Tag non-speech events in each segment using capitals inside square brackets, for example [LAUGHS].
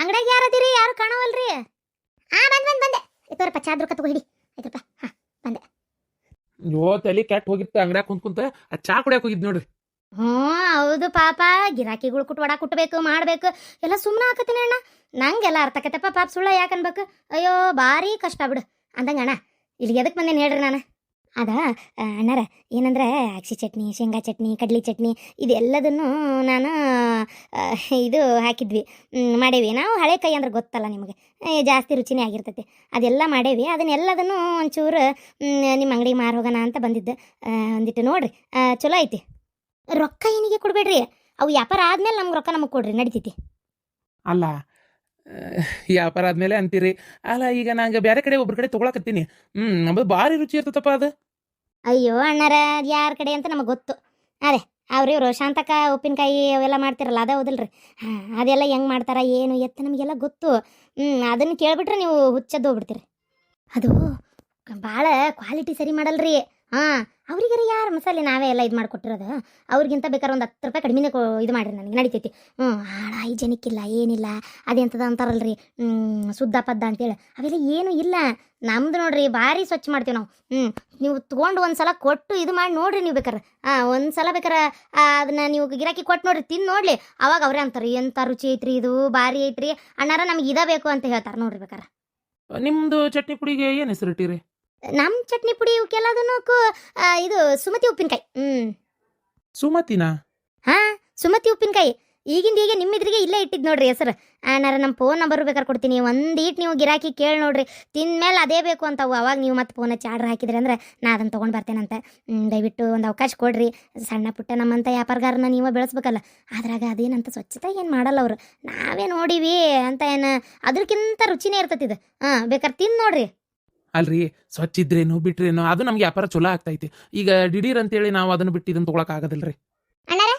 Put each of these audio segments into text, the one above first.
ಅಂಗಡ್ಯಾಗ ಯಾರಾದಿರಿ? ಯಾರು ಕಾಣವಲ್ರಿ? ಆ ಬಂದ್ ಬಂದ್ ಬಂದೆ. ಇತ್ತೋರಪ್ಪ ಚಾದ್ ರೊಕ್ಕ ತಗೋ ಹಿಡಿ ಐತ್ರಪ್ಪ ಹಾ ಯೋ ತಲಿ ಕೆಟ್ಟ ಹೋಗಿತ್ತು ಅಂಗಡ್ಯಾಗ ಕುಂತ್ ಕುಂತ ಆ ಚಾ ಕುಡಿಯಕ್ ಹೋಗಿದ್ ನೋಡ್ರಿ. ಹ್ಞೂ ಹೌದು ಪಾಪ. ಗಿರಾಕಿಗಳು ಕುಟ್ ಒಡ ಕುಟ್ಬೇಕು ಮಾಡಬೇಕು. ಎಲ್ಲ ಸುಮ್ಮನೆ ಹಾಕತ್ತೀನಿ ಅಣ್ಣ. ನಂಗೆಲ್ಲ ಅರ್ಥ ಆಕತ್ತಪ್ಪ ಪಾಪ ಸುಳ್ಳ ಯಾಕೆ ಅನ್ಬೇಕು? ಅಯ್ಯೋ ಭಾರಿ ಕಷ್ಟ ಬಿಡು. ಅಂದಂಗೆ ಅಣ್ಣ ಇಲ್ಲಿಗೆ ಎದಕ್ಕೆ ಬಂದೇನು ಹೇಳ್ರಿ ನಾನು? ಅದ ಅಣ್ಣಾರ, ಏನಂದ್ರೆ ಅಕ್ಷಿ ಚಟ್ನಿ, ಶೇಂಗಾ ಚಟ್ನಿ, ಕಡ್ಲಿ ಚಟ್ನಿ, ಇದೆಲ್ಲದನ್ನು ನಾನು ಇದು ಹಾಕಿದ್ವಿ. ಮಾಡೇವಿ. ನಾವು ಹಳೆ ಕೈ ಅಂದ್ರೆ ಗೊತ್ತಲ್ಲ ನಿಮಗೆ. ಜಾಸ್ತಿ ರುಚಿನೇ ಆಗಿರ್ತೈತಿ. ಅದೆಲ್ಲ ಮಾಡೇವಿ. ಅದನ್ನೆಲ್ಲದನ್ನು ಒಂಚೂರು ನಿಮ್ಮ ಅಂಗಡಿಗೆ ಮಾರು ಹೋಗೋಣ ಅಂತ ಬಂದಿದ್ದೆ. ಒಂದಿಟ್ಟು ನೋಡ್ರಿ. ಚಲೋ ಐತಿ. ರೊಕ್ಕ ಏನಿಗೆ ಕೊಡಬೇಡ್ರಿ? ಅವು ವ್ಯಾಪಾರ ಆದ್ಮೇಲೆ ನಮ್ಗೆ ರೊಕ್ಕ ನಮಗೆ ಕೊಡ್ರಿ. ನಡಿತೈತಿ. ಅಲ್ಲ ವ್ಯಾಪಾರ ಆದ್ಮೇಲೆ ಅಂತೀರಿ. ಅಲ್ಲ, ಈಗ ನಂಗೆ ಬೇರೆ ಕಡೆ ಒಬ್ಬರ ಕಡೆ ತೊಗೊಳಕತ್ತೀನಿ ಹ್ಮ್ ನಮ್ಮದು ಭಾರಿ ರುಚಿ ಇರ್ತದಪ್ಪ ಅದು. ಅಯ್ಯೋ ಅಣ್ಣಾರ ಯಾರ ಕಡೆ ಅಂತ ನಮಗೆ ಗೊತ್ತು. ಅದೇ, ಅವ್ರು ಇವರು ಶಾಂತಕ ಉಪ್ಪಿನಕಾಯಿ ಅವೆಲ್ಲ ಮಾಡ್ತಿರಲ್ಲ, ಅದೇ ಹೌದಲ್ರಿ. ಹಾಂ, ಅದೆಲ್ಲ ಹೆಂಗೆ ಮಾಡ್ತಾರ, ಏನು, ಎತ್ತ ನಮಗೆಲ್ಲ ಗೊತ್ತು. ಹ್ಞೂ ಅದನ್ನು ಕೇಳ್ಬಿಟ್ರೆ ನೀವು ಹುಚ್ಚದ್ದು ಹೋಗ್ಬಿಡ್ತೀರಿ. ಅದು ಭಾಳ ಕ್ವಾಲಿಟಿ ಸರಿ ಮಾಡಲ್ರಿ. ಹಾಂ ಅವ್ರಿಗಾರ ಯಾರು ಮಸಾಲೆ ನಾವೇ ಎಲ್ಲ ಇದು ಮಾಡಿಕೊಟ್ಟಿರೋದು? ಅವ್ರಿಗಿಂತ ಬೇಕಾದ್ರೆ ಒಂದು ಹತ್ತು ರೂಪಾಯಿ ಕಡಿಮೆನೇ ಕೊ ಇದು ಮಾಡಿರಿ ನನಗೆ, ನಡಿತೈತಿ. ಹ್ಞೂ ಹಾಳ ಇಲ್ಲ, ಏನಿಲ್ಲ, ಅದೆಂತದ ಅಂತಾರಲ್ರಿ. ಶುದ್ಧ ಪದ್ದ ಅಂತೇಳಿ. ಅವೆಲ್ಲ ಏನೂ ಇಲ್ಲ. ನಮ್ದು ನೋಡ್ರಿ, ಭಾರಿ ಸ್ವಚ್ಛ ಮಾಡ್ತೀವಿ ನಾವು. ಹ್ಞೂ ನೀವು ತೊಗೊಂಡು ಒಂದು ಸಲ ಕೊಟ್ಟು ಇದು ಮಾಡಿ ನೋಡ್ರಿ ನೀವು ಬೇಕಾರೆ ಹಾಂ ಒಂದು ಸಲ ಬೇಕಾರೆ ಅದನ್ನ ನೀವು ಗಿರಾಕಿ ಕೊಟ್ಟು ನೋಡ್ರಿ ತಿಂದು ನೋಡಲಿ. ಅವಾಗ ಅವರೇ ಅಂತಾರೆ ಎಂಥ ರುಚಿ ಐತ್ರಿ ಇದು, ಭಾರಿ ಐತ್ರಿ. ಅಣ್ಣಾರ ನಮ್ಗೆ ಇದ ಬೇಕು ಅಂತ ಹೇಳ್ತಾರೆ ನೋಡ್ರಿ ಬೇಕಾರೆ ನಿಮ್ಮದು ಚಟ್ನಿ ಪುಡಿಗೆ ಏನು ಹೆಸರು ಇಟ್ಟಿರಿ ನಮ್ಮ ಚಟ್ನಿ ಪುಡಿ ಇವಕ್ಕೆಲ್ಲದನ್ನು ಇದು ಸುಮತಿ ಉಪ್ಪಿನಕಾಯಿ. ಹ್ಞೂ ಸುಮತಿನಾ? ಹಾ ಸುಮತಿ ಉಪ್ಪಿನಕಾಯಿ. ಈಗಿಂದ ಈಗ ನಿಮ್ಮಿದ್ರಿಗೆ ಇಲ್ಲೇ ಇಟ್ಟಿದ್ದು ನೋಡ್ರಿ ಹೆಸರು. ಏನಾರ ನಮ್ಮ ಫೋನ್ ನಂಬರ್ ಬೇಕಾದ್ರೆ ಕೊಡ್ತೀನಿ. ಒಂದು ಈಟ್ ನೀವು ಗಿರಾಕಿ ಕೇಳಿ ನೋಡ್ರಿ. ತಿಂದ್ಮೇಲೆ ಅದೇ ಬೇಕು ಅಂತಾವು. ಅವಾಗ ನೀವು ಮತ್ತೆ ಫೋನ್ ಹಚ್ಚಿ ಆರ್ಡ್ರ್ ಹಾಕಿದ್ರಿ ಅಂದ್ರೆ ನಾ ಅದನ್ನು ತೊಗೊಂಡು ಬರ್ತೇನಂತೆ. ಹ್ಮ್, ದಯವಿಟ್ಟು ಒಂದು ಅವಕಾಶ ಕೊಡ್ರಿ. ಸಣ್ಣ ಪುಟ್ಟ ನಮ್ಮಂಥ ವ್ಯಾಪಾರಗಾರನ ನೀವು ಬೆಳೆಸ್ಬೇಕಲ್ಲ. ಅದ್ರಾಗ ಅದೇನಂತ ಸ್ವಚ್ಛತೆ ಏನು ಮಾಡಲ್ಲ ಅವರು. ನಾವೇ ನೋಡಿವಿ ಅಂತ ಏನು ಅದಕ್ಕಿಂತ ರುಚಿನೇ ಇರ್ತೈತಿ ಇದು. ಹಾಂ ಬೇಕಾದ್ರೆ ತಿಂದು ನೋಡ್ರಿ. ಅಲ್ರಿ ಸ್ವಚ್ಛ ಇದ್ರೇನು ಬಿಟ್ರೇನು ಅದು ನಮ್ಗೆ ವ್ಯಾಪಾರ ಚಲೋ ಆಗ್ತೈತಿ. ಈಗ ದಿಢೀರ್ ಅಂತೇಳಿ ನಾವು ಅದನ್ನ ಬಿಟ್ಟು ಇದನ್ನ ತಗೊಳಕ್ ಆಗೋದಿಲ್ರಿ. ಅಣ್ಣಾರ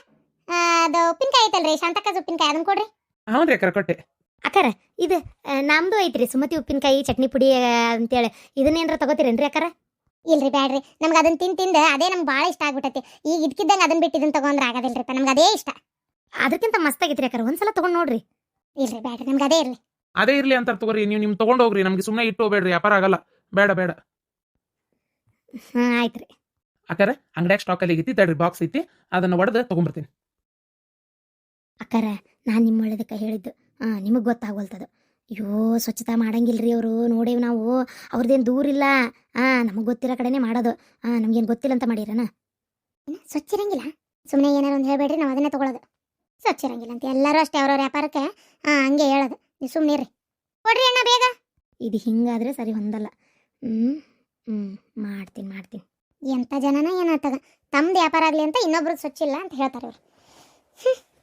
ಅದು ಉಪ್ಪಿನಕಾಯಿ ಐತಲ್ರಿ ಶಾಂತಕ್ಕದ ಉಪ್ಪಿನಕಾಯಿ ಅದನ್ನ ಕೊಡ್ರಿ. ಹ್ಞೂ ರೀ ಕರ್ಕೊಟ್ಟೆ ಅಕ್ಕಾರ ಇದು ನಮ್ದು ಐತ್ರಿ ಸುಮತಿ ಉಪ್ಪಿನಕಾಯಿ ಚಟ್ನಿ ಪುಡಿ ಅಂತೇಳಿ. ಇದನ್ನೇನ್ರ ತಗೋತೀರೇನ್ರಿ ಅಕ್ಕಾರ? ಇಲ್ರಿ ಬ್ಯಾಡ್ರಿ ನಮ್ಗೆ ಅದನ್ನ ತಿಂದು ತಿಂದ ಅದೇ ನಮ್ಗೆ ಭಾಳ ಇಷ್ಟ ಆಗ್ಬಿಟ್ಟೈತಿ. ಈಗ ಇದಕ್ಕಿದ್ದಂಗೆ ಅದನ್ನ ಬಿಟ್ಟು ಇದನ್ನ ತಗೊಂಡ್ರೆ ಆಗೋದಿಲ್ರಿ ನಮ್ಗೆ ಅದೇ ಇಷ್ಟ. ಅದಕ್ಕಿಂತ ಮಸ್ತ್ ಅಕ್ಕರ ಅಕ್ಕಾರ ಒಂದ್ಸಲ ತಗೊಂಡ್ ನೋಡ್ರಿ. ಇಲ್ರಿ ಬ್ಯಾಡ್ರಿ ನಮ್ಗೆ ಅದೇ ಇರ್ಲಿ. ಅದೇ ಇರ್ಲಿ ಅಂತ ತಗೋರಿ ನೀವು ನಿಮ್ ತಗೊಂಡ್ ಹೋಗ್ರಿ ನಮ್ಗೆ ಸುಮ್ಮನೆ ಇಟ್ಟು ಹೋಗ್ಬೇಡ್ರಿ ವ್ಯಾಪಾರ ಆಗಲ್ಲ. ಬೇಡ ಬೇಡ. ಹಾಂ ಆಯ್ತ್ರಿ. ಅಕ್ಕಾರ ಅಂಗಡ್ಯಾಗ ಸ್ಟಾಕ್ ಅಲ್ಲಿ ಐತಿ ತಡ್ರಿ ಬಾಕ್ಸ್ ಐತಿ ಅದನ್ನ ಒಡೆದು ತಗೊಂಬರ್ತೀನಿ. ಅಕ್ಕಾರ ನಾನು ನಿಮ್ಮ ಒಳ್ಳೇದಕ್ಕೆ ಹೇಳಿದ್ದು. ಹಾಂ ನಿಮಗೆ ಗೊತ್ತಾಗೋಲ್ತದು. ಅಯ್ಯೋ ಸ್ವಚ್ಛತಾ ಮಾಡಂಗಿಲ್ರಿ ಅವರು ನೋಡೇವ್ ನಾವು. ಅವ್ರದ್ದೇನು ದೂರ ಇಲ್ಲ. ಹಾಂ ನಮಗೆ ಗೊತ್ತಿರೋ ಕಡೆನೇ ಮಾಡೋದು. ಹಾಂ ನಮ್ಗೇನ್ ಗೊತ್ತಿಲ್ಲ ಅಂತ ಮಾಡಿರನ? ಸ್ವಚ್ಛ ಇರಂಗಿಲ್ಲ? ಸುಮ್ಮನೆ ಏನಾರ ಒಂದು ಹೇಳ್ಬೇಡ್ರಿ ನಾವು ಅದನ್ನೇ ತಗೊಳೋದು. ಸ್ವಚ್ಛ ಇರಂಗಿಲ್ಲ ಅಂತ ಎಲ್ಲರೂ ಅಷ್ಟೇ ಅವ್ರವ್ರ ವ್ಯಾಪಾರಕ್ಕೆ ಹಾ ಹಂಗೆ ಹೇಳೋದು. ನೀವು ಸುಮ್ಮನೆ ರೀ ಕೊಡ್ರಿ ಅಣ್ಣ ಬೇಗ. ಇದು ಹಿಂಗಾದ್ರೆ ಸರಿ ಹೊಂದಲ್ಲ. ಹ್ಞೂ ಹ್ಞೂ ಮಾಡ್ತೀನಿ ಮಾಡ್ತೀನಿ. ಎಂಥ ಜನನ ಏನಾಗ್ತದ ತಮ್ದು ವ್ಯಾಪಾರ ಆಗಲಿ ಅಂತ ಇನ್ನೊಬ್ರು ಸ್ವಚ್ಛ ಇಲ್ಲ ಅಂತ ಹೇಳ್ತಾರೆ ಇವ್ರು.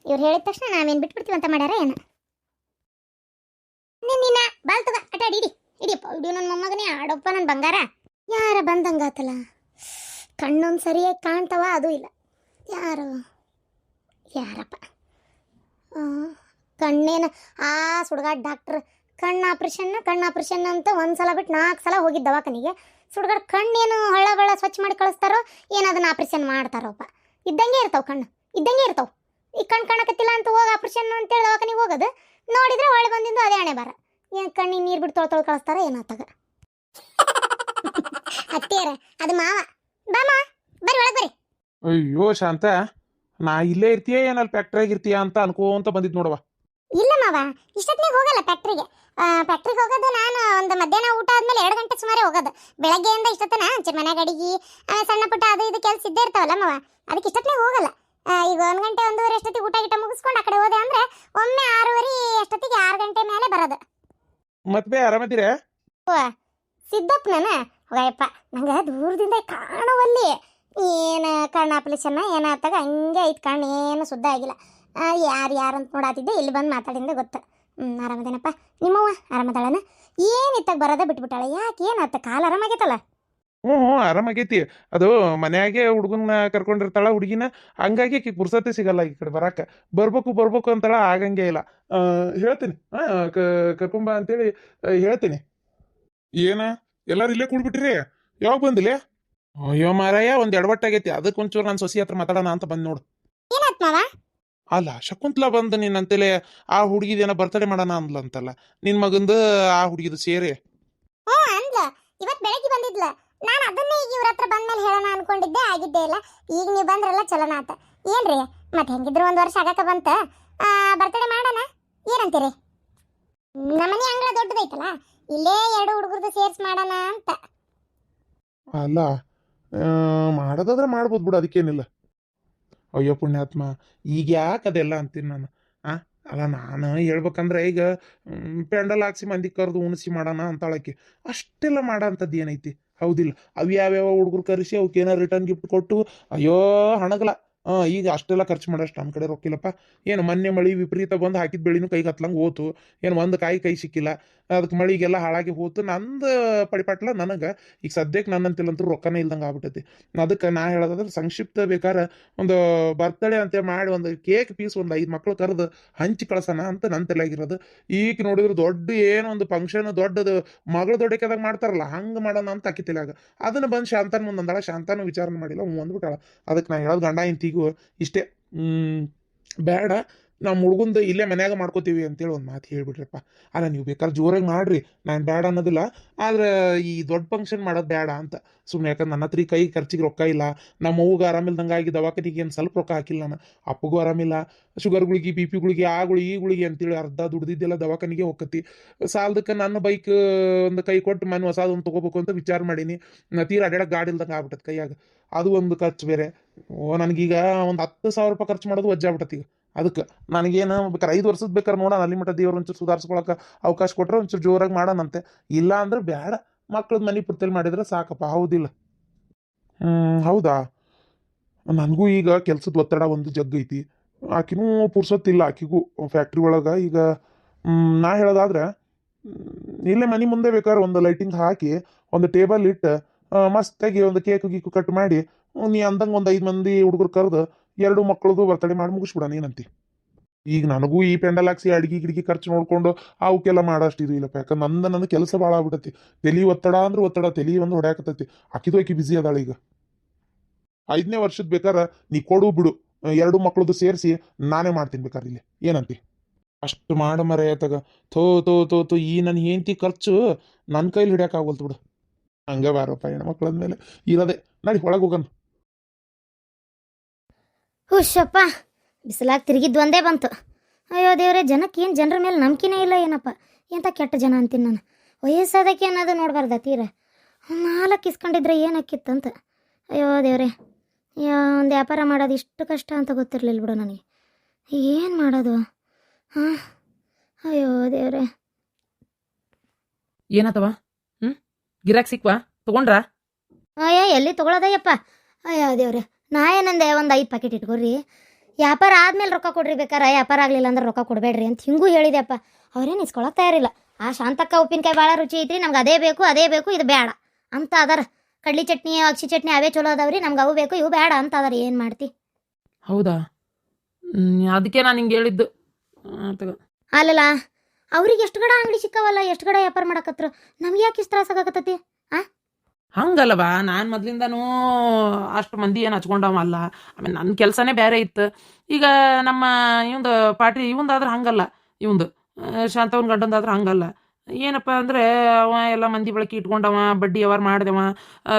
ಇವ್ರು ಹೇಳಿದ ತಕ್ಷಣ ನಾವೇನು ಬಿಟ್ಬಿಡ್ತೀವಿ ಅಂತ ಮಾಡ್ಯಾರ ಏನ? ನಿನ್ನ ಬಾಲ್ ತಗ ಅಟ ಇಡಿ. ಇಡಿಯಪ್ಪ, ಇಡಿ ನನ್ನ ಮೊಮ್ಮಗನೇ, ಆಡಪ್ಪ ನನ್ನ ಬಂಗಾರ. ಯಾರ ಬಂದಂಗಾತಲ್ಲ ಕಣ್ಣೊಂದು ಸರಿಯಾಗಿ ಕಾಣ್ತವ, ಅದು ಇಲ್ಲ. ಯಾರು? ಯಾರಪ್ಪ? ಕಣ್ಣೇನು, ಆ ಸುಡ್ಗಾಡ್ ಡಾಕ್ಟ್ರ್ ಕಣ್ಣು ಆಪ್ರೇಷನ್ ಕಣ್ಣು ಆಪ್ರೇಷನ್ ಅಂತ ಒಂದು ಸಲ ಬಿಟ್ಟು ನಾಲ್ಕು ಸಲ ಹೋಗಿದ್ದ ದವಾಖಾನಿಗೆ. ಸುಡಗಡ ಕಣ್ಣೇನು ಹಳ್ಳ ಬಳ್ಳ ಸ್ವಚ್ಛ ಮಾಡಿ ಕಳಿಸ್ತಾರೋ ಏನು ಅದನ್ನ ಆಪ್ರೇಷನ್ ಮಾಡ್ತಾರೋಪ್ಪ ಇದ್ದಂಗೆ ಇರ್ತಾವ ಕಣ್ಣು ಇದ್ದಂಗೆ ಇರ್ತಾವ. ಈ ಕಣ್ಣು ಕಾಣಕತ್ತಿಲ್ಲ ಅಂತ ಹೋಗಿ ಆಪ್ರೇಷನ್ ಅಂತೇಳಿ ದವಾಖಾನಿಗೆ ಹೋಗೋದು. ನೋಡಿದ್ರೆ ಹೊಳೆ ಬಂದಿದ್ದು ಅದೇ ಹಣೆ ಬಾರ ಏನು ಕಣ್ಣಿಗೆ ನೀರು ಬಿಟ್ಟು ತೊಳ್ತೊಳ್ ತೊಳ್ ಕಳಿಸ್ತಾರ ಏನಾತಾಗ [LAUGHS] ಅತ್ತೇರ ಅದು ಮಾವ. ಬಾ ಮಾವ ಬರ್ರಿ ಒಳಗೆ ಬರ್ರಿ. ಅಯ್ಯೋ ಶಾಂತ ನಾ ಇಲ್ಲೇ ಇರ್ತೀಯ ಏನಲ್ಲಿ ಫ್ಯಾಕ್ಟ್ರಿಯಾಗ ಇರ್ತೀಯ ಅಂತ ಅನ್ಕೋಂತ ಬಂದಿದ್ ನೋಡವಾ ಇಲ್ಲ ಮಾವ ಇಷ್ಟೊತ್ತಿನಾಗ ಹೋಗಲ್ಲ ಫ್ಯಾಕ್ಟ್ರಿಗೆ ಫ್ಯಾಕ್ಟ್ರಿಗೆ ಹೋಗೋದು ನಾನು ಒಂದು ಮಧ್ಯಾಹ್ನ ಊಟ ಆದ್ಮೇಲೆ ಎರಡು ಗಂಟೆ ಸುಮಾರೇ ಹೋಗೋದು. ಬೆಳಗ್ಗೆಯಿಂದ ಇಷ್ಟೊತ್ತನ ಒಂಚೂರು ಮನೆಗೆ ಅಡಿಗೆ ಸಣ್ಣ ಪುಟ್ಟ ಅದು ಇದು ಕೆಲಸ ಇದ್ದೇ ಇರ್ತಾವಲ್ಲ ಮಾವ. ಅದಕ್ಕೆ ಇಷ್ಟೊತ್ತನೇ ಹೋಗಲ್ಲ. ಈಗ ಒಂದು ಗಂಟೆ ಒಂದೂವರೆ ಅಷ್ಟೊತ್ತಿಗೆ ಊಟ ಗಿಟ ಮುಗಿಸ್ಕೊಂಡು ಆ ಕಡೆ ಹೋದೆ ಅಂದ್ರೆ ಒಮ್ಮೆ ಆರೂವರೆ ಅಷ್ಟೊತ್ತಿಗೆ ಆರು ಗಂಟೆ ಮೇಲೆ ಬರೋದು. ಮತ್ತೆ ಬೇ ಆರಾಮದಿರ? ನಾನು ಹೋಗಯ್ಯಪ್ಪ ನಂಗೆ ದೂರದಿಂದ ಕಾಣುವಲ್ಲಿ ಏನು ಕಣ್ಣು ಆಪ್ರೇಷನ್ ಏನಾಗ್ತಾಗ ಹಂಗೆ ಐತ್ ಕಣ್ಣು ಏನು ಸುದ್ದ ಆಗಿಲ್ಲ. ಯಾರು ಯಾರು ಅಂತ ನೋಡಾತಿದ್ದೆ ಇಲ್ಲಿ ಬಂದು ಮಾತಾಡಿಂದ ಗೊತ್ತು. ಹ್ಞೂ ಆರಾಮದೇನಪ್ಪ? ನಿಮ್ಮವ್ವ ಆರಾಮದಾಳನ? ಏನಿತ್ತಾಗ ಬರೋದ ಬಿಟ್ಬಿಟ್ಟಾಳೆ? ಯಾಕೆ ಏನಾತ ಕಾಲು ಆರಾಮಾಗೈತಲ್ಲ? ಹ್ಞೂ ಹ್ಞೂ ಆರಾಮಾಗೈತಿ. ಅದು ಮನ್ಯಾಗೆ ಹುಡುಗನ್ನ ಕರ್ಕೊಂಡಿರ್ತಾಳ ಹುಡುಗಿನ. ಹಂಗಾಗಿ ಆಕಿ ಪುರ್ಸತೆ ಸಿಗಲ್ಲ ಈ ಕಡೆ ಬರಾಕ. ಬರ್ಬೇಕು ಬರ್ಬೇಕು ಅಂತಾಳ ಆಗಂಗೆ ಇಲ್ಲ. ಆ, ಹೇಳ್ತೀನಿ. ಕ- ಕರ್ಕೊಂಬ ಅಂತೇಳಿ ಆ, ಹೇಳ್ತೀನಿ. ಏನ? ಎಲ್ಲಾರು ಇಲ್ಲೇ ಕೂಡ್ಬಿಟ್ರಿ? ಯಾವಾಗ ಬಂದಿಲ್ಲ ಅಯ್ಯೋ ಮಾರಾಯ ಒಂದ್ ಎಡವಟ್ಟಾಗೈತಿ. ಅದಕ್ಕೆ ಒಂಚೂರು ನಾನು ಸೊಸಿ ಹತ್ರ ಮಾತಾಡೋಣ ಅಂತ ಬಂದ್ ನೋಡು. ಏನಾತ್ ಮಾವ? ಅಲ್ಲ ಶಕುಂತ್ಲಾ ಬಂದು ನಿನ್ನಂತೆಲೆ ಆ ಹುಡುಗಿದೇನ ಬರ್ತಡೇ ಮಾಡೋಣ ಅಂದ್ಲಂತಲ್ಲ ನಿನ್ ಮಗಂದು ಆ ಹುಡುಗಿದು ಸೇರಿ. ಹ್ಞೂ ಅಂದ್ಲ. ಇವತ್ತು ಬೆಳಗ್ಗೆ ಬಂದಿದ್ಲ. ನಾನು ಅದನ್ನೇ ಈಗ ಇವ್ರ ಹತ್ರ ಬಂದ್ಮೇಲೆ ಹೇಳೋಣ ಅನ್ಕೊಂಡಿದ್ದೆ ಆಗಿದ್ದೇ ಇಲ್ಲ. ಈಗ ನೀವು ಬಂದ್ರಲ್ಲ ಚಲೋನ ಆತ. ಏನ್ರಿ? ಮತ್ತೆ ಹೆಂಗಿದ್ರು ಒಂದು ವರ್ಷ ಆಗಕ ಬಂತ? ಬರ್ತಡೇ ಮಾಡೋಣ? ಏನಂತೀರಿ? ನಮ್ಮನೆ ಅಂಗಳ ದೊಡ್ಡದೈತಲ್ಲ ಇಲ್ಲೇ ಎರಡು ಹುಡುಗರದು ಸೇರ್ಸ್ ಮಾಡೋಣ ಅಂತ. ಅಲ್ಲ ಮಾಡೋದಾದ್ರೆ ಮಾಡ್ಬೋದು ಬಿಡು ಅದಕ್ಕೇನಿಲ್ಲ. ಅಯ್ಯೋ ಪುಣ್ಯಾತ್ಮ, ಈಗ ಯಾಕೆ ಅದೆಲ್ಲ ಅಂತೀನಿ ನಾನು? ಆ, ಅಲ್ಲ ನಾನು ಹೇಳ್ಬೇಕಂದ್ರೆ ಈಗ ಪೆಂಡಲ್ ಹಾಕ್ಸಿ ಮಂದಿ ಕರೆದು ಉಣಿಸಿ ಮಾಡೋಣ ಅಂತಾಳಕ್ಕೆ ಅಷ್ಟೆಲ್ಲ ಮಾಡೋ ಅಂಥದ್ದು ಏನೈತಿ? ಹೌದಿಲ್ಲ. ಅವು ಯಾವ್ಯಾವ ಹುಡುಗರು ಕರೆಸಿ ಅವಕ್ಕೇನೋ ರಿಟರ್ನ್ ಗಿಫ್ಟ್ ಕೊಟ್ಟು, ಅಯ್ಯೋ ಹಣಗಲ. ಈಗ ಅಷ್ಟೆಲ್ಲ ಖರ್ಚು ಮಾಡೋಷ್ಟು ನಮ್ಮ ಕಡೆ ರೊಕ್ಕಿಲ್ಲಪ್ಪ ಏನು ಮೊನ್ನೆ ಮಳಿ ವಿಪರೀತ ಬಂದು ಹಾಕಿದ ಬೆಳಿನೂ ಕೈಗೆ ಹತ್ಲಂಗೆ ಹೋತು. ಏನು ಒಂದು ಕಾಯಿ ಕೈ ಸಿಕ್ಕಿಲ್ಲ. ಅದಕ್ಕೆ ಮಳಿಗೆಲ್ಲ ಹಾಳಾಗಿ ಹೋತು. ನಂದು ಪಡಿಪಾಟ್ಲ ನನಗೆ. ಈಗ ಸದ್ಯಕ್ಕೆ ನನ್ನಂತಿಲ್ಲಂತೂ ರೊಕ್ಕನೇ ಇಲ್ದಂಗೆ ಆಗ್ಬಿಟ್ಟೈತಿ. ಅದಕ್ಕೆ ನಾ ಹೇಳೋದಾದ್ರೆ ಸಂಕ್ಷಿಪ್ತ ಬೇಕಾದ್ರೆ ಒಂದು ಬರ್ತಡೇ ಅಂತ ಮಾಡಿ ಒಂದು ಕೇಕ್ ಪೀಸ್ ಒಂದು ಐದು ಮಕ್ಳು ಕರೆದು ಹಂಚಿ ಕಳ್ಸೋಣ ಅಂತ ನನ್ನ ತಲೆಯಾಗಿರೋದು. ಈಗ ನೋಡಿದ್ರೆ ದೊಡ್ಡ ಏನೋ ಒಂದು ಫಂಕ್ಷನ್ ದೊಡ್ಡದು ಮಗಳು ದೊಡ್ಡಕ್ಕೆದಾಗ ಮಾಡ್ತಾರಲ್ಲ, ಹಂಗೆ ಮಾಡೋಣ ಅಂತ ಅಕ್ಕಿ ತಲೆಯಾಗ. ಅದನ್ನು ಬಂದು ಶಾಂತನ ಮುಂದೆ ಅಂದಾಳ. ಶಾಂತಾನು ವಿಚಾರಣೆ ಮಾಡಿಲ್ಲ. ಹ್ಞೂ ಅಂದ್ಬಿಟ್ಟಾಳ. ಅದಕ್ಕೆ ನಾ ಹೇಳೋದು ಗಂಡ ಇಂತಿಗೂ ಇಷ್ಟೇ. ಬೇಡ. ನಮ್ಮ ಹುಡುಗಂದು ಇಲ್ಲೇ ಮನ್ಯಾಗ ಮಾಡ್ಕೋತೀವಿ ಅಂತೇಳಿ ಒಂದು ಮಾತು ಹೇಳಿಬಿಡ್ರಪ್ಪ. ಅಲ್ಲ, ನೀವು ಬೇಕಾದ್ರೆ ಜೋರಾಗಿ ಮಾಡ್ರಿ. ನಾನು ಬೇಡ ಅನ್ನೋದಿಲ್ಲ. ಆದ್ರೆ ಈ ದೊಡ್ಡ ಫಂಕ್ಷನ್ ಮಾಡೋದು ಬೇಡ ಅಂತ. ಸುಮ್ಮನೆ ಯಾಕಂದ್ರೆ ನನ್ನ ಹತ್ರ ಕೈ ಖರ್ಚಿಗೆ ರೊಕ್ಕ ಇಲ್ಲ. ನಮ್ಮ ಅವ್ಗೆ ಆರಾಮಿಲ್ದಂಗೆ ಆಗಿ ದವಾಖಾನಿಗೆ ಏನು ಸ್ವಲ್ಪ ರೊಕ್ಕ ಹಾಕಿಲ್ಲ ನಾನು. ಅಪ್ಪಗೂ ಆರಾಮಿಲ್ಲ. ಶುಗರ್ ಗುಳಿಗೆ ಬಿ ಪಿ ಗುಳಿಗೆ, ಆ ಗುಳಿಗೆ, ಈ ಗುಳಿಗೆ ಅಂತೇಳಿ ಅರ್ಧ ದುಡ್ದಿದ್ದೆಲ್ಲ ದವಾಖಾನಿಗೆ ಹೋಗತಿ ಸಾಲದಕ್ಕೆ ನನ್ನ ಬೈಕ್ ಒಂದು ಕೈ ಕೊಟ್ಟು ಮನೆ ಹೊಸಾದೊಂದು ತೊಗೋಬೇಕು ಅಂತ ವಿಚಾರ ಮಾಡೀನಿ. ತೀರ ಅಡ್ಯಾಡಕ್ಕೆ ಗಾಡಿ ಇಲ್ದಂಗೆ ಆಗ್ಬಿಟ್ಟದ ಕೈಯಾಗ. ಅದು ಒಂದು ಖರ್ಚು ಬೇರೆ. ಓ, ನನಗೀಗ ಒಂದು ಹತ್ತು ಸಾವಿರ ರೂಪಾಯಿ ಖರ್ಚು ಮಾಡೋದು ವಜ್ಜಾಗ್ಬಿಟ್ಟತಿ ಅದಕ್ಕೆ ನನಗೇನು ಬೇಕಾರೆ ಐದು ವರ್ಷದ ಬೇಕಾದ್ರೆ ನೋಡೋಣ, ಅಲ್ಲಿ ಮಟ್ಟ ದೇವ್ರು ಒಂಚೂರು ಸುಧಾರಿಸ್ಕೊಳಕ್ಕೆ ಅವಕಾಶ ಕೊಟ್ಟರೆ ಒಂಚೂರು ಜೋರಾಗಿ ಮಾಡೋಣಂತೆ. ಇಲ್ಲ ಅಂದ್ರೆ ಬೇಡ ಮಕ್ಳದ್ದು ಮನೆ ಪುರ್ತಲ್ಲಿ ಮಾಡಿದ್ರೆ ಸಾಕಪ್ಪ, ಹೌದಿಲ್ಲ. ಹೌದಾ? ನನಗೂ ಈಗ ಕೆಲಸದ ಒತ್ತಡ ಒಂದು ಜಗ್ ಐತಿ. ಆಕಿನೂ ಪುರ್ಸೊತ್ತಿಲ್ಲ, ಆಕಿಗೂ ಫ್ಯಾಕ್ಟ್ರಿ ಒಳಗೆ. ಈಗ ನಾ ಹೇಳೋದಾದ್ರೆ ಇಲ್ಲೇ ಮನೆ ಮುಂದೆ ಬೇಕಾದ್ರೆ ಒಂದು ಲೈಟಿಂಗ್ ಹಾಕಿ, ಒಂದು ಟೇಬಲ್ ಇಟ್ಟು ಮಸ್ತಾಗಿ ಒಂದು ಕೇಕ್ ಗೀಕು ಕಟ್ ಮಾಡಿ ನೀ ಅಂದಂಗೆ ಒಂದು ಐದು ಮಂದಿ ಹುಡುಗರು ಕರೆದು ಎರಡು ಮಕ್ಕಳದು ಬರ್ತಡೆ ಮಾಡಿ ಮುಗಿಸ್ಬಿಡೋಣ, ಏನಂತಿ? ಈಗ ನನಗೂ ಈ ಪೆಂಡಲ್ ಹಾಕ್ಸಿ ಅಡ್ಗಿ ಗಿಡ್ಗಿ ಖರ್ಚು ನೋಡ್ಕೊಂಡು ಅವಕ್ಕೆಲ್ಲ ಮಾಡೋಷ್ಟು ಇದು ಇಲ್ಲಪ್ಪ. ಯಾಕಂದ್ರೆ ನಂದು ನನ್ನ ಕೆಲಸ ಭಾಳ ಆಗ್ಬಿಟ್ಟತಿ ತಲಿ ಒತ್ತಡ ಅಂದ್ರೆ ಒತ್ತಡ, ತಲಿ ಒಂದು ಹೊಡ್ಯಾಕತ್ತೈತಿ. ಆಕಿದು ಆಕಿ ಬಿಸಿ ಅದಾಳ ಈಗ. ಐದನೇ ವರ್ಷದ ಬೇಕಾರೆ ನೀ ಕೊಡು ಬಿಡು. ಎರಡು ಮಕ್ಕಳದು ಸೇರಿಸಿ ನಾನೇ ಮಾಡ್ತೀನಿ ಬೇಕಾದ್ರೆ ಇಲ್ಲಿ. ಏನಂತಿ? ಅಷ್ಟು ಮಾಡ ಮರ ತಗ ಥೋ ತೋ ತೋ ತೋ ಈ ನನ್ನ ಹೆಂಡತಿ ಖರ್ಚು ನನ್ನ ಕೈಲಿ ಹಿಡಿಯೋಕ್ಕಾಗಲ್ತು ಬಿಡು. ಹಂಗೆ ಬಾರಪ್ಪ ಹೆಣ್ಮಕ್ಳಂದ್ಮೇಲೆ ಇರೋದೆ ನಡಿ, ಒಳಗೆ ಹೋಗನ್. ಹುಷಪ್ಪ. ಬಿಸಿಲಾಗಿ ತಿರುಗಿದ್ದು ಒಂದೇ ಬಂತು. ಅಯ್ಯೋ ದೇವ್ರೆ ಜನಕ್ಕೆ ಏನು ಜನರ ಮೇಲೆ ನಂಬಿಕೆನೇ ಇಲ್ಲ ಏನಪ್ಪ? ಎಂಥ ಕೆಟ್ಟ ಜನ ಅಂತೀನಿ ನಾನು. ವಯಸ್ಸಾದಕ್ಕೆ ಅನ್ನೋದು ನೋಡಬಾರ್ದ ತೀರ. ನಾಲ್ಕು ಇಸ್ಕೊಂಡಿದ್ರೆ ಏನಾಕಿತ್ತಂತ ಅಯ್ಯೋ ದೇವ್ರೆ ಒಂದು ವ್ಯಾಪಾರ ಮಾಡೋದು ಇಷ್ಟು ಕಷ್ಟ ಅಂತ ಗೊತ್ತಿರಲಿಲ್ಲ ಬಿಡು ನನಗೆ. ಏನು ಮಾಡೋದು? ಹಾಂ? ಅಯ್ಯೋ ದೇವ್ರೆ. ಏನತ್ತವ ಹ್ಞೂ ಗಿರಾಕ್ ಸಿಕ್ವಾ? ತಗೊಂಡ್ರಾ? ಅಯ್ಯೋ ಎಲ್ಲಿ ತೊಗೊಳೋದಯ್ಯಪ್ಪ? ಅಯ್ಯೋ ದೇವ್ರೆ ನಾ ಏನಂದೆ ಒಂದು ಐದು ಪ್ಯಾಕೆಟ್ ಇಟ್ಕೊರಿ ವ್ಯಾಪಾರ ಆದ್ಮೇಲೆ ರೊಕ್ಕ ಕೊಡ್ರಿ ಬೇಕಾರೆ ವ್ಯಾಪಾರ ಆಗಲಿಲ್ಲ ಅಂದ್ರೆ ರೊಕ್ಕ ಕೊಡಬೇಡ್ರಿ ಅಂತ ಹಿಂಗೂ ಹೇಳಿದೆಪ್ಪ ಅವ್ರೇನು ಇಸ್ಕೊಳಕ್ ತಯಾರಿಲ್ಲ. ಆ ಶಾಂತಕ್ಕ ಉಪ್ಪಿನಕಾಯಿ ಭಾಳ ರುಚಿ ಐತ್ರಿ ನಮ್ಗೆ ಅದೇ ಬೇಕು ಅದೇ ಬೇಕು ಇದು ಬೇಡ ಅಂತ ಅದಾರ. ಕಡ್ಲಿ ಚಟ್ನಿ ಅಕ್ಷಿ ಚಟ್ನಿ ಅವೇ ಚಲೋ ಅದಾವ್ರಿ ನಮ್ಗೆ ಅವು ಬೇಕು ಇವು ಬೇಡ ಅಂತ ಅದಾರ ಏನು ಮಾಡ್ತಿ? ಹೌದಾ? ಅದಕ್ಕೆ ನಾನು ಹಿಂಗೆ ಹೇಳಿದ್ದು. ಆ, ಅಲ್ಲಲ್ಲ ಅವ್ರಿಗೆ ಎಷ್ಟು ಗಡ ಅಂಗಡಿ ಸಿಕ್ಕವಲ್ಲ ಎಷ್ಟು ಗಡ ವ್ಯಾಪಾರ ಮಾಡಕತ್ರು? ನಮ್ಗೆ ಯಾಕೆ ಇಷ್ಟ ತ್ರಾಸ ಆಗಕತ್ತತಿ? ಹಂಗಲ್ಲವ? ನಾನು ಮೊದ್ಲಿಂದನೂ ಅಷ್ಟು ಮಂದಿ ಏನು ಹಚ್ಕೊಂಡವ ಅಲ್ಲ. ಆಮೇಲೆ ನನ್ನ ಕೆಲಸನೇ ಬೇರೆ ಇತ್ತು. ಈಗ ನಮ್ಮ ಇವಂದು ಪಾರ್ಟಿ ಇವಂದಾದ್ರೆ ಹಂಗಲ್ಲ. ಇವಂದು ಶಾಂತವನ್ ಗಂಡಂದಾದ್ರೆ ಹಂಗಲ್ಲ. ಏನಪ್ಪ ಅಂದ್ರೆ ಅವ ಎಲ್ಲ ಮಂದಿ ಬಳಕೆ ಇಟ್ಕೊಂಡವ ಬಡ್ಡಿ ವ್ಯವಹಾರ ಮಾಡ್ದವ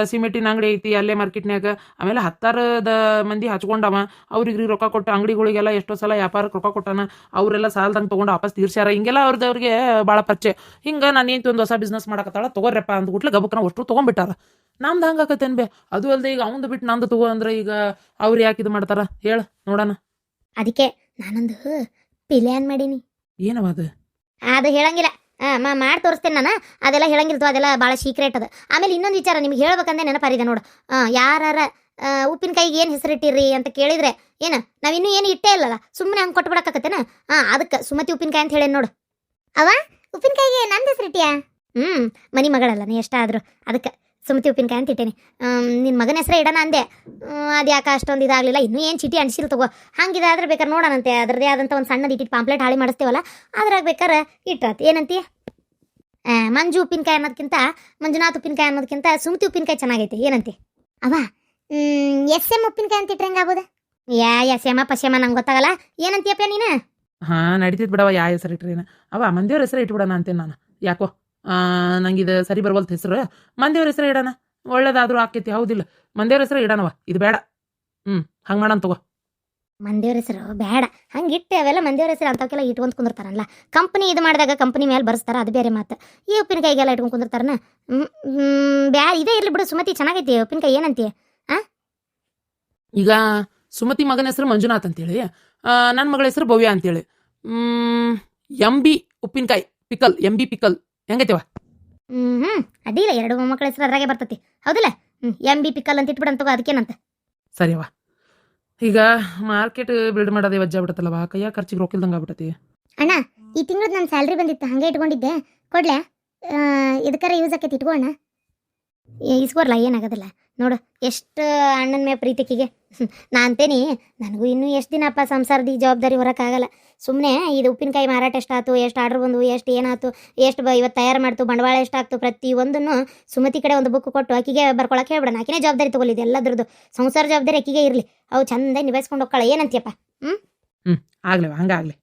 ಸಿಮೆಂಟಿನ ಅಂಗಡಿ ಐತಿ ಅಲ್ಲೇ ಮಾರ್ಕೆಟ್ನ್ಯಾಗ. ಆಮೇಲೆ ಹತ್ತಾರದ ಮಂದಿ ಹಚ್ಕೊಂಡವ ಅವ್ರಿಗೆ ರೊಕ್ಕ ಕೊಟ್ಟ ಅಂಗಡಿಗಳಿಗೆಲ್ಲ ಎಷ್ಟೋ ಸಲ ವ್ಯಾಪಾರಕ್ಕೆ ರೊಕ್ಕ ಕೊಟ್ಟಾನ ಅವರೆಲ್ಲ ಸಾಲದಂಗೆ ತೊಗೊಂಡು ವಾಪಸ್ ತೀರ್ಸ್ಯಾರ. ಹಿಂಗೆಲ್ಲ ಅವ್ರದವ್ರಿಗೆ ಭಾಳ ಪರಿಚಯ. ಹಿಂಗೆ ನಾನು ಏನು ಒಂದು ಹೊಸ ಬಿಸ್ನೆಸ್ ಮಾಡಕತ್ತಾಳ ತಗೋರಪ್ಪ ಅಂದ್ಬಿಟ್ಲೆ ಗಬಕ್ನ ಅಷ್ಟು ತೊಗೊಂಡ್ಬಿಟ್ಟಾರ. ನಮ್ದು ಹಂಗೆ ಆಕತ್ತೇನ್ ಬೇ? ಅದು ಅಲ್ಲದೆ ಈಗ ಅವಂದು ಬಿಟ್ಟು ನಂದು ತಗೋ ಅಂದ್ರೆ ಈಗ ಅವ್ರು ಯಾಕೆ ಇದು ಮಾಡ್ತಾರ? ಹೇಳ ನೋಡೋಣ. ಅದಕ್ಕೆ ನಾನೊಂದು ಪ್ಲಾನ್ ಮಾಡೀನಿ. ಏನವ ಅದು? ಅದು ಹೇಳಂಗಿಲ್ಲ. ಮಾ ಮಾಡಿ ತೋರಿಸ್ತೇನೆ ನಾನು. ಅದೆಲ್ಲ ಹೇಳಂಗಿಲ್ತು ಅದೆಲ್ಲ ಭಾಳ ಸೀಕ್ರೆಟ್ ಅದು. ಆಮೇಲೆ ಇನ್ನೊಂದು ವಿಚಾರ ನಿಮ್ಗೆ ಹೇಳ್ಬೇಕಂದ್ರೆ ನೆನಪಾರಿದೆ ನೋಡು. ಹಾಂ ಯಾರ ಉಪ್ಪಿನಕಾಯಿಗೆ ಏನು ಹೆಸರಿಟ್ಟಿರಿ ಅಂತ ಕೇಳಿದ್ರೆ ಏನು ನಾವಿನ್ನೂ ಏನು ಇಟ್ಟೇ ಇಲ್ಲಲ್ಲ ಸುಮ್ಮನೆ ಹಂಗೆ ಕೊಟ್ಬಿಡಕ್ಕಾಕತ್ತೇನ ಹಾಂ ಅದಕ್ಕೆ ಸುಮತಿ ಉಪ್ಪಿನಕಾಯಿ ಅಂತ ಹೇಳೇನು ನೋಡು. ಅವ ಉಪ್ಪಿನಕಾಯಿಗೆ ನಂದು ಹೆಸರಿಟ್ಟಿಯಾ? ಹ್ಞೂ ಮನಿ ಮಗಳಲ್ಲ ನೀ ಎಷ್ಟಾದರೂ ಅದಕ್ಕೆ ಸುಮತಿ ಉಪ್ಪಿನಕಾಯಿ ಅಂತ ಇಟ್ಟೇನಿ ನಿನ್ನ ಮಗನ ಹೆಸರೇ ಇಡೋಣ ಅಂದೆ. ಅದು ಯಾಕೆ ಅಷ್ಟೊಂದು ಇದಾಗಲಿಲ್ಲ. ಇನ್ನೂ ಏನು ಚೀಟಿ ಅಂಟಿಸಿಲ್ಲ ತಗೋ. ಹಂಗಿದಾದ್ರೆ ಬೇಕಾದ್ರೆ ನೋಡೋಣಂತೆ. ಅದರದೇ ಆದಂಥ ಒಂದು ಸಣ್ಣದು ಇಟ್ಟಿಟ್ಟು ಪಾಂಪ್ಲೆಟ್ ಹಾಳಿ ಮಾಡಿಸ್ತೇವಲ್ಲ, ಅದ್ರಾಗ ಬೇಕಾರೆ ಇಟ್ರಾತ್. ಏನಂತೀಯ ಮಂಜು ಉಪ್ಪಿನಕಾಯಿ ಅನ್ನೋದಕ್ಕಿಂತ ಮಂಜುನಾಥ್ ಉಪ್ಪಿನಕಾಯಿ ಅನ್ನೋದಕ್ಕಿಂತ ಸುಮತಿ ಉಪ್ಪಿನಕಾಯಿ ಚೆನ್ನಾಗೈತೆ. ಏನಂತೆ? ಅವ? ಎಸ್ ಎಂ ಉಪ್ಪಿನಕಾಯಿ ಅಂತ ಇಟ್ರೆ ಹೆಂಗಾಗ್ಬೋದು ಯಾ, ಎಸ್ ಶ್ಯಾಮ ಪಶ್ಯಮ ನಂಗೆ ಗೊತ್ತಾಗಲ್ಲ. ಏನಂತೀಯಪ್ಪ ನೀನು? ಹಾಂ ನಡೀತಿದ್ ಬಿಡವ ಯಾವ ಹೆಸರು ಇಟ್ರೇನ. ಅವ ಮಂದಿಯವ್ರ ಹೆಸರು ಇಟ್ಬಿಡೋಣ ಅಂತೇನೆ ನಾನು. ಯಾಕೋ? ನಂಗೆ ಇದು ಸರಿ ಬರ್ವಲ್ತ ಹೆಸರು. ಮಂದೇವ್ರ ಹೆಸರು ಇಡೋಣ. ಒಳ್ಳೇದಾದ್ರೂ ಆಕೈತಿ ಹೌದಿಲ್ಲ. ಮಂದೇವ್ರ ಹೆಸರು ಇಡೋಣವ. ಇದು ಬೇಡ. ಹ್ಮ್ ಹಂಗೆ ಮಾಡೋಣ ತಗೋ. ಮಂದೇವ್ರ ಹೆಸರು ಬೇಡ. ಹಂಗಿಟ್ಟು ಅವೆಲ್ಲ ಮಂದಿಯವ್ರ ಹೆಸರು ಅಂತವಕ್ಕೆಲ್ಲ ಇಟ್ಕೊಂಡು ಕುಂದಿರ್ತಾರಲ್ಲ. ಕಂಪ್ನಿ ಇದು ಮಾಡಿದಾಗ ಕಂಪ್ನಿ ಮೇಲೆ ಬರ್ಸ್ತಾರ ಅದು ಬೇರೆ ಮಾತು. ಈ ಉಪ್ಪಿನಕಾಯಿಗೆಲ್ಲ ಇಟ್ಕೊಂಡು ಕುಂದಿರ್ತಾರನ? ಬ್ಯಾ ಇದೇ ಇರ್ಲಿ ಬಿಡು. ಸುಮತಿ ಚೆನ್ನಾಗೈತಿ ಉಪ್ಪಿನಕಾಯಿ ಏನಂತೀಯ ಈಗ ಸುಮತಿ ಮಗನ ಹೆಸರು ಮಂಜುನಾಥ್ ಅಂತೇಳಿ. ನನ್ನ ಮಗಳ ಹೆಸರು ಭವ್ಯ ಅಂತೇಳಿ. ಎಂ ಬಿ ಉಪ್ಪಿನಕಾಯಿ ಪಿಕಲ್ ಎಂ ಬಿ ಪಿಕಲ್. ಹೆಂಗೈತಿವ ಹ್ಮ್ ಹ್ಮ್ ಅದಿಲ್ಲ ಎರಡು ಮೊಮ್ಮಕ್ಕಳ ಹೆಸರು ಅದ್ರಾಗೆ ಬರ್ತತಿ. ಹೌದಿಲ್ಲ? ಎಂ ಬಿ ಪಿಕಲ್ ಅಂತ ಇಟ್ಬಿಡಂತ ಅದಕ್ಕೇನಂತ? ಸರಿಯವ್ವ ಈಗ ಮಾರ್ಕೆಟ್ ಬಿಲ್ಡ್ ಮಾಡೋದೇ ವಜ್ಜ ಬಿಡತ್ತಲ್ಲವ ಖರ್ಚು ಖರ್ಚಿಗೆ ರೊಕ್ಕಿಲ್ದಂಗೆ ಆಗ್ಬಿಟ್ಟತಿ. ಅಣ್ಣ ಈ ತಿಂಗಳು ನನ್ನ ಸ್ಯಾಲ್ರಿ ಬಂದಿತ್ತು ಹಂಗೆ ಇಟ್ಕೊಂಡಿದ್ದೆ. ಕೊಡ್ಲೆ? ಇದಕ್ಕಾರ ಯೂಸ್ ಆಕೈತಿ ಇಟ್ಕೋಣ ಇಸ್ಕೋರ್ಲ ಏನಾಗೋದಿಲ್ಲ. ನೋಡು, ಎಷ್ಟು ಅಣ್ಣನ ಮೇ ಪ್ರೀತಿಕಿಗೆ. ನಾ ಅಂತೇನಿ ನನಗೂ ಇನ್ನೂ ಎಷ್ಟು ದಿನಪ್ಪ ಸಂಸಾರದ ಈ ಜವಾಬ್ದಾರಿ ಹೊರಕ್ಕಾಗಲ್ಲ ಸುಮ್ಮನೆ ಇದು ಉಪ್ಪಿನಕಾಯಿ ಮಾರಾಟ ಎಷ್ಟಾಯ್ತು, ಎಷ್ಟು ಆರ್ಡ್ರ್ ಬಂದು ಎಷ್ಟು ಏನಾಯ್ತು, ಎಷ್ಟು ಬ ಇವತ್ತು ತಯಾರು ಮಾಡ್ತು, ಬಂಡವಾಳ ಎಷ್ಟಾಗ್ತು ಪ್ರತಿ ಒಂದನ್ನು ಸುಮತಿ ಕಡೆ ಒಂದು ಬುಕ್ ಕೊಟ್ಟು ಆಕಿಗೆ ಬರ್ಕೊಳಕ್ಕೆ ಹೇಳ್ಬಿಡೋಣ. ಆಕಿನೇ ಜವಾಬ್ದಾರಿ ತಗೊಳ್ಳಿದೆ ಎಲ್ಲದ್ರದ್ದು. ಸಂಸಾರ ಜವಾಬ್ದಾರಿ ಆಕಿಗೆ ಇರಲಿ. ಅವು ಚಂದ ನಿಭಾಯಿಸ್ಕೊಂಡು ಹೋಗ್ಕಳ, ಏನಂತೀಯಪ್ಪ? ಆಗಲಿ, ಹಂಗಾಗ್ಲಿ.